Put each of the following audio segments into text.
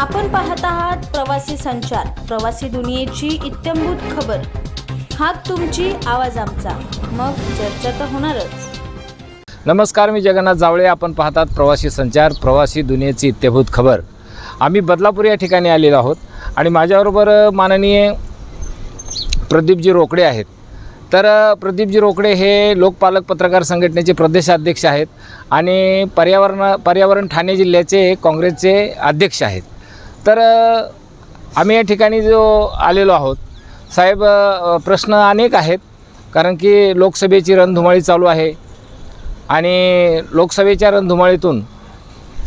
आपण पाहत आहात प्रवासी संचार प्रवासी दुनियेची इत्यंभूत खबर. हात तुमची आवाज आमचा. मग चर्चा तर होणारच. नमस्कार मी जगन्नाथ जावळे. आपण पाहतात प्रवासी संचार प्रवासी दुनियेची इत्यभूत खबर. आम्ही बदलापूर या ठिकाणी आलेलो आहोत आणि माझ्याबरोबर माननीय प्रदीपजी रोकडे आहेत. तर प्रदीपजी रोकडे हे लोकपालक पत्रकार संघटनेचे प्रदेशाध्यक्ष आहेत आणि पर्यावरण पर्यावरण ठाणे जिल्ह्याचे काँग्रेसचे अध्यक्ष आहेत. तर आम्ही या ठिकाणी जो आलेलो आहोत साहेब प्रश्न अनेक आहेत. कारण की लोकसभेची रणधुमाळी चालू आहे. आणि लोकसभेच्या रणधुमाळीतून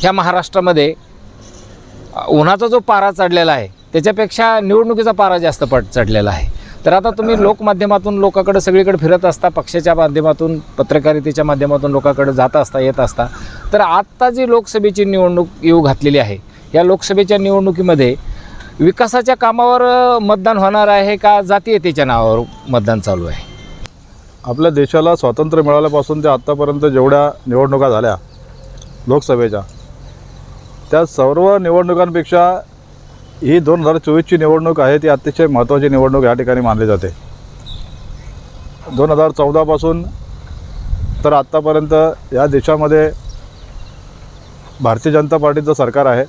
ह्या महाराष्ट्रामध्ये उन्हाचा जो पारा चढलेला आहे त्याच्यापेक्षा निवडणुकीचा पारा जास्त पट चढलेला आहे. तर आता तुम्ही लोकमाध्यमातून लोकाकडे सगळीकडे फिरत असता पक्षाच्या माध्यमातून पत्रकारितेच्या माध्यमातून लोकाकडे जात असता येत असता. तर आत्ता जी लोकसभेची निवडणूक येऊ घातलेली आहे या लोकसभेच्या निवडणुकीमध्ये विकासाच्या कामावर मतदान होणार आहे का? जातीयतेच्या नावावर मतदान चालू आहे. आपल्या देशाला स्वातंत्र्य मिळाल्यापासून ते आत्तापर्यंत जेवढ्या निवडणुका झाल्या लोकसभेच्या त्या सर्व निवडणुकांपेक्षा ही दोन हजार चोवीसची निवडणूक आहे ती अतिशय महत्त्वाची निवडणूक या ठिकाणी मानली जाते. दोन हजार चौदापासून तर आत्तापर्यंत या देशामध्ये भारतीय जनता पार्टीचं सरकार आहे.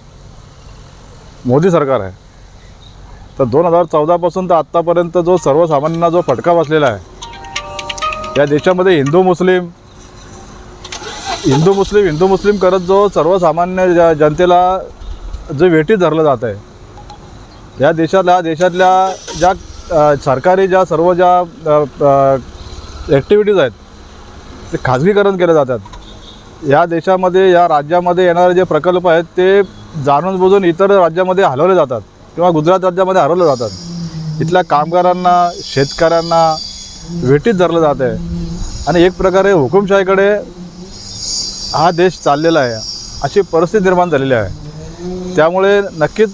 मोदी सरकार आहे. तर दोन हजार चौदापासून तर आत्तापर्यंत जो सर्वसामान्यांना जो फटका बसलेला आहे या देशामध्ये हिंदू मुस्लिम हिंदू मुस्लिम हिंदू मुस्लिम करत जो सर्वसामान्य ज जनतेला जे वेठीत धरलं जात आहे या देशातल्या देशातल्या ज्या सरकारी ज्या सर्व ज्या ॲक्टिव्हिटीज आहेत ते खाजगीकरण केले जातात. या देशामध्ये या राज्यामध्ये येणारे जे प्रकल्प आहेत ते जाणून बुजून इतर राज्यामध्ये हलवले जातात किंवा गुजरात राज्यामध्ये हरवले जातात. इथल्या कामगारांना शेतकऱ्यांना वेटीत धरलं जात आहे. आणि एक प्रकारे हुकुमशाहीकडे हा देश चाललेला आहे. अशी परिस्थिती निर्माण झालेली आहे. त्यामुळे नक्कीच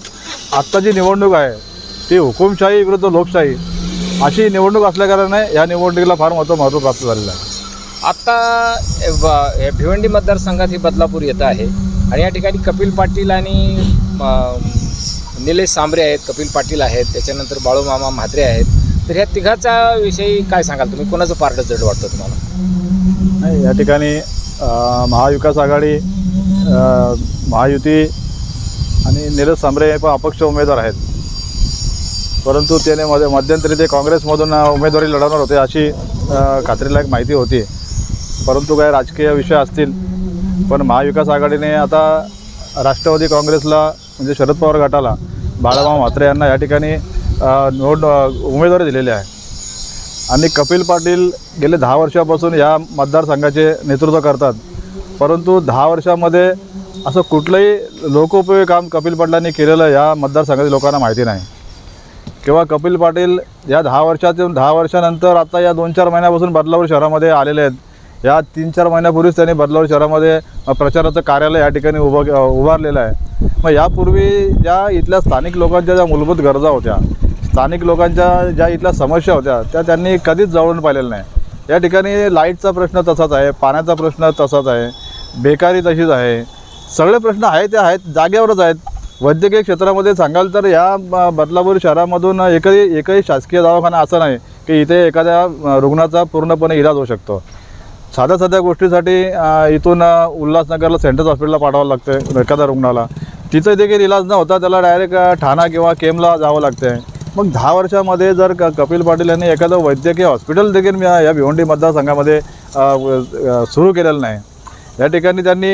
आत्ता जी निवडणूक आहे ती हुकुमशाही विरुद्ध लोकशाही अशी निवडणूक असल्याकारणाने या निवडणुकीला फार महत्त्व महत्त्व प्राप्त झालेलं आहे. आत्ता भिवंडी मतदारसंघात ही बदलापूर येत आहे. आणि या ठिकाणी कपिल पाटील आणि निलेश सांबरे आहेत कपिल पाटील आहेत त्याच्यानंतर बाळूमामा म्हात्रे आहेत. तर ह्या तिघाचा विषयी काय सांगाल तुम्ही? कोणाचं पार्ट जड वाटतं तुम्हाला? नाही या ठिकाणी महाविकास आघाडी महायुती आणि नीरज सांबरे हे पण अपक्ष उमेदवार आहेत. परंतु त्याने मध्ये मध्यंतरी ते काँग्रेसमधून उमेदवारी लढवणार होते अशी अ, खात्रीलायक माहिती होती. परंतु काय राजकीय विषय असतील पण महाविकास आघाडीने आता राष्ट्रवादी काँग्रेसला म्हणजे शरद पवार गटाला बाळाभाऊ म्हात्रे यांना या ठिकाणी नोट निवड उमेदवारी दिलेली आहे. आणि कपिल पाटील गेले दहा वर्षापासून या मतदारसंघाचे नेतृत्व करतात. परंतु दहा वर्षामध्ये असं कुठलंही लोकोपयोगी काम कपिल पाटलांनी केलेलं या मतदारसंघातील लोकांना माहिती नाही. किंवा कपिल पाटील या दहा वर्षातून दहा वर्षानंतर आता या दोन चार महिन्यापासून बदलापूर शहरामध्ये आलेले आहेत. या तीन चार महिन्यापूर्वीच त्यांनी बदलावर शहरामध्ये प्रचाराचं कार्यालय या ठिकाणी उभं उभारलेलं आहे. मग यापूर्वी ज्या इथल्या स्थानिक लोकांच्या ज्या मूलभूत गरजा होत्या स्थानिक लोकांच्या ज्या इथल्या समस्या होत्या त्या त्यांनी कधीच जवळून पाहिलेल्या नाही. या ठिकाणी लाईटचा प्रश्न तसाच आहे पाण्याचा प्रश्न तसाच आहे बेकारी तशीच आहे. सगळे प्रश्न आहेत ते आहेत जागेवरच आहेत. वैद्यकीय क्षेत्रामध्ये सांगाल तर या बदलापूर शहरामधून एकही एकही शासकीय दवाखाना असा नाही की इथे एखाद्या रुग्णाचा पूर्णपणे इलाज होऊ शकतो. साध्या साध्या गोष्टीसाठी इथून उल्हासनगरला सेंट्रल हॉस्पिटलला पाठवावं लागतं एखाद्या रुग्णाला. तिथं देखील इलाज न होता त्याला डायरेक्ट ठाणा किंवा केमला जावं लागते मग दहा वर्षामध्ये जर क कपिल पाटील यांनी एखादं वैद्यकीय हॉस्पिटल देखील मी या भिवंडी मतदारसंघामध्ये सुरू केलेलं नाही. या ठिकाणी त्यांनी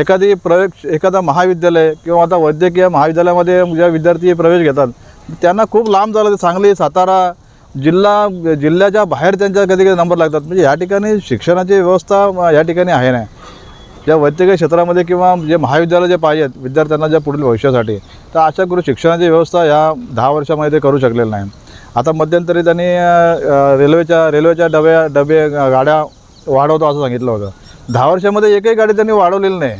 एखादी प्रवेश एखादा महाविद्यालय किंवा आता वैद्यकीय महाविद्यालयामध्ये ज्या विद्यार्थी प्रवेश घेतात त्यांना खूप लांब झालं ते सांगली सातारा जिल्हा जिल्ह्याच्या बाहेर त्यांच्या कधी कधी नंबर लागतात. म्हणजे या ठिकाणी शिक्षणाची व्यवस्था या ठिकाणी आहे नाही. ज्या वैद्यकीय क्षेत्रामध्ये किंवा जे महाविद्यालय जे पाहिजेत विद्यार्थ्यांना ज्या पुढील भविष्यासाठी तर अशा करून शिक्षणाची व्यवस्था या दहा वर्षामध्ये ते करू शकलेलं नाही. आता मध्यंतरी त्यांनी रेल्वेच्या रेल्वेच्या डब्या डबे गाड्या वाढवतो असं सांगितलं होतं. दहा वर्षामध्ये एकही गाडी त्यांनी वाढवलेली नाही.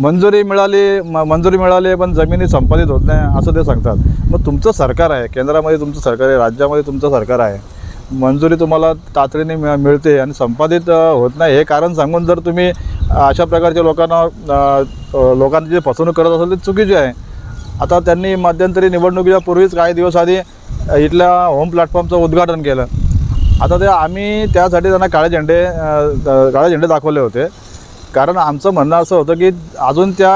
मंजुरी मिळाली म मंजुरी मिळाली पण जमिनी संपादित होत नाही असं ते सांगतात. मग तुमचं सरकार आहे केंद्रामध्ये तुमचं सरकार आहे राज्यामध्ये तुमचं सरकार आहे. मंजुरी तुम्हाला तातडीने मिळ मिळते आणि संपादित होत नाही हे कारण सांगून जर तुम्ही अशा प्रकारच्या लोकांना लोकांची जी फसवणूक करत असाल ती चुकीची आहे. आता त्यांनी मध्यंतरी निवडणुकीच्या पूर्वीच काही दिवस आधी इथल्या होम प्लॅटफॉर्मचं उद्घाटन केलं. आता ते आम्ही त्यासाठी त्यांना काळे झेंडे काळे झेंडे दाखवले होते. कारण आमचं म्हणणं असं होतं की अजून त्या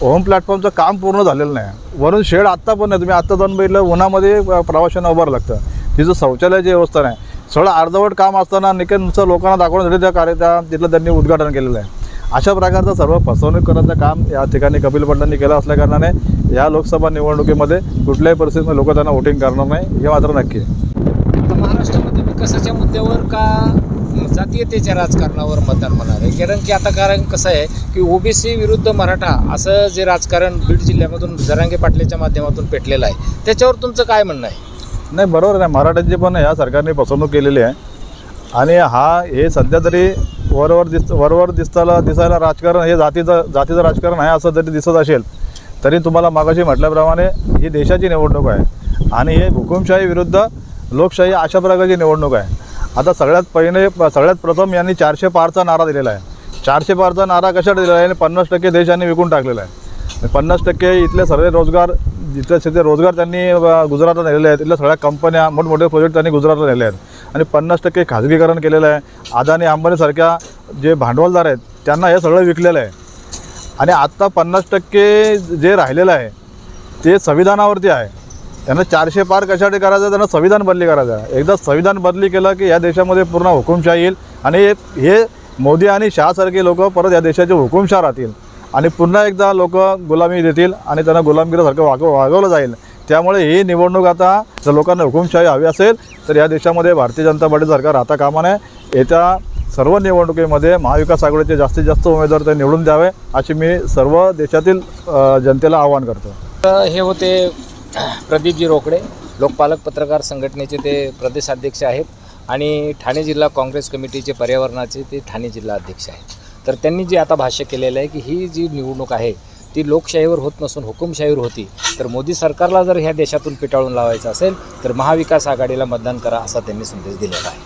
होम प्लॅटफॉर्मचं काम पूर्ण झालेलं नाही. वरून शेड आत्ता पण नाही. तुम्ही आत्ता जाऊन बघितलं उन्हामध्ये प्रवाशांना उभारं लागतं. तिचं शौचालयाची व्यवस्था नाही. सगळं अर्धवट काम असताना निकट नुसतं लोकांना दाखवण्यासाठी त्या कार्य त्या तिथलं त्यांनी उद्घाटन केलेलं आहे. अशा प्रकारचं सर्व फसवणूक करण्याचं काम या ठिकाणी कपिल पटलांनी केलं असल्याकारणाने या लोकसभा निवडणुकीमध्ये कुठल्याही परिस्थितीमध्ये लोक त्यांना वोटिंग करणार नाही. हे मात्र नक्की महाराष्ट्रामध्ये विकासाच्या मुद्द्यावर का जातीयतेच्या राजकारणावर मतदान होणार आहे. कारण की आता कारण कसं आहे की ओबीसी विरुद्ध मराठा असं जे राजकारण बीड जिल्ह्यामधून जरांगे पाटलेच्या माध्यमातून पेटलेलं आहे त्याच्यावर तुमचं काय म्हणणं आहे? नाही बरोबर आहे. मराठ्यांची पण ह्या सरकारने फसवणूक केलेली आहे. आणि हा हे सध्या तरी वरवर दिस वरवर दिसताला दिसायला राजकारण हे जातीचं जातीचं राजकारण आहे असं जरी दिसत असेल तरी तुम्हाला मागाशी म्हटल्याप्रमाणे ही देशाची निवडणूक आहे. आणि हे हुकुमशाही विरुद्ध लोकशाही अशा प्रकारची निवडणूक आहे. आता सगळ्यात पहिले सगळ्यात प्रथम यांनी चारशे पारचा नारा दिलेला आहे. चारशे पारचा नारा कशासाठी दिलेला आहे? आणि पन्नास टक्के देश यांनी विकून टाकलेला आहे. पन्नास टक्के इथले सर्व रोजगार जिथले तिथे रोजगार त्यांनी गुजरातला नेलेले आहेत. इथल्या सगळ्या कंपन्या मोठमोठे प्रोजेक्ट त्यांनी गुजरातला नेले आहेत. आणि पन्नास टक्के खाजगीकरण केलेलं आहे. अदानी अंबानीसारख्या जे भांडवलदार आहेत त्यांना हे सगळं विकलेलं आहे. आणि आत्ता पन्नास टक्के जे राहिलेलं आहे ते संविधानावरती आहे. त्यांना चारशे पार कशासाठी करायचं? त्यांना संविधान बदली करायचं आहे. एकदा संविधान बदली केलं की या देशामध्ये पूर्ण हुकुमशाही येईल आणि हे- मोदी आणि शहासारखे लोक परत या देशाचे हुकुमशाह राहतील. आणि पुन्हा एकदा लोक गुलामी देतील आणि त्यांना गुलामगिरीसारखं वागव वागवलं जाईल. त्यामुळे ही निवडणूक आता जर लोकांना हुकुमशाही हवी असेल तर या देशामध्ये भारतीय जनता पार्टी सरकार आता कामा नये. येत्या सर्व निवडणुकीमध्ये महाविकास आघाडीचे जास्तीत जास्त उमेदवार ते निवडून द्यावे अशी मी सर्व देशातील जनतेला आवाहन करतो. तर हे होते प्रदीपजी रोकडे लोकपालक पत्रकार संघटनेचे ते प्रदेशाध्यक्ष आहेत आणि ठाणे जिल्हा काँग्रेस कमिटीचे पर्यावरणाचे ते ठाणे जिल्हा अध्यक्ष आहेत. तर त्यांनी जे आता भाष्य केलेलं आहे की ही जी निवडणूक आहे ती लोकशाहीवर होत नसून हुकुमशाहीवर होती. तर मोदी सरकारला जर ह्या देशातून पिटाळून लावायचं असेल तर महाविकास आघाडीला मतदान करा असा त्यांनी संदेश दिलेला आहे.